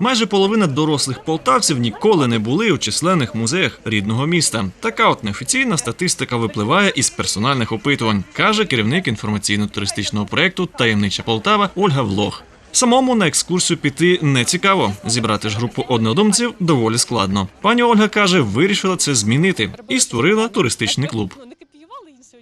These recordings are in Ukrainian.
Майже половина дорослих полтавців ніколи не були у численних музеях рідного міста. Така от неофіційна статистика випливає із персональних опитувань, каже керівник інформаційно-туристичного проєкту Таємнича Полтава Ольга Влох. Самому на екскурсію піти не цікаво. Зібрати ж групу однодумців доволі складно. Пані Ольга каже, вирішила це змінити і створила туристичний клуб.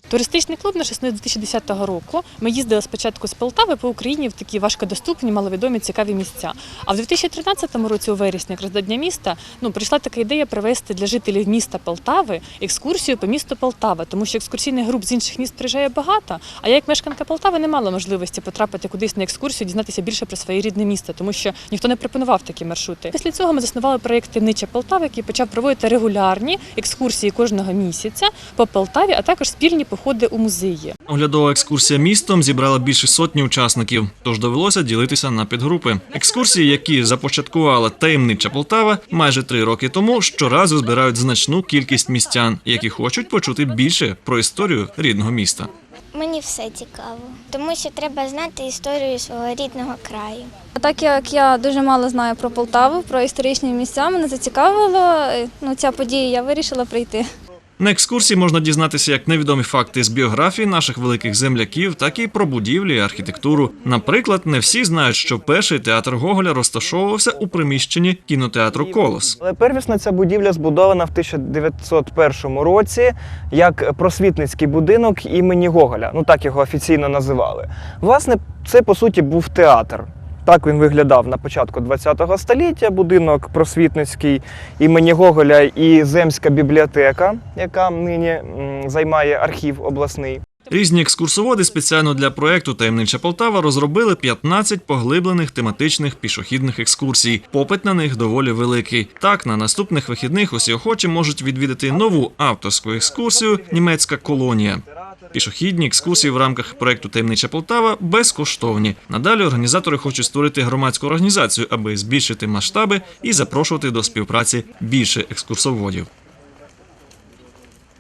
Туристичний клуб наш існує з 2010 року. Ми їздили спочатку з Полтави по Україні в такі важкодоступні, маловідомі, цікаві місця. А в 2013 році, у вересні, якраз до Дня міста, ну прийшла така ідея провести для жителів міста Полтави екскурсію по місту Полтава, тому що екскурсійних груп з інших міст приїжджає багато. А я, як мешканка Полтави, не мала можливості потрапити кудись на екскурсію, дізнатися більше про своє рідне місто, тому що ніхто не пропонував такі маршрути. Після цього ми заснували проєкт Темнича Полтава, який почав проводити регулярні екскурсії кожного місяця по Полтаві, а також спільні походи у музеї. Оглядова екскурсія містом зібрала більше сотні учасників, тож довелося ділитися на підгрупи. Екскурсії, які започаткувала таємнича Полтава майже три роки тому, щоразу збирають значну кількість містян, які хочуть почути більше про історію рідного міста. Мені все цікаво, тому що треба знати історію свого рідного краю. Так як я дуже мало знаю про Полтаву, про історичні місця, мене зацікавила е, ну, ця подія, я вирішила прийти. На екскурсії можна дізнатися як невідомі факти з біографії наших великих земляків, так і про будівлі і архітектуру. Наприклад, не всі знають, що перший театр Гоголя розташовувався у приміщенні кінотеатру Колос. Але первісна ця будівля збудована в 1901 році як просвітницький будинок імені Гоголя. Ну так його офіційно називали. Власне, це по суті був театр. Так він виглядав на початку ХХ століття. Будинок просвітницький імені Гоголя і земська бібліотека, яка нині займає архів обласний. Різні екскурсоводи спеціально для проекту Таємнича Полтава розробили 15 поглиблених тематичних пішохідних екскурсій. Попит на них доволі великий. Так, на наступних вихідних усі охочі можуть відвідати нову авторську екскурсію Німецька колонія. Пішохідні екскурсії в рамках проекту Таємнича Полтава безкоштовні. Надалі організатори хочуть створити громадську організацію, аби збільшити масштаби і запрошувати до співпраці більше екскурсоводів.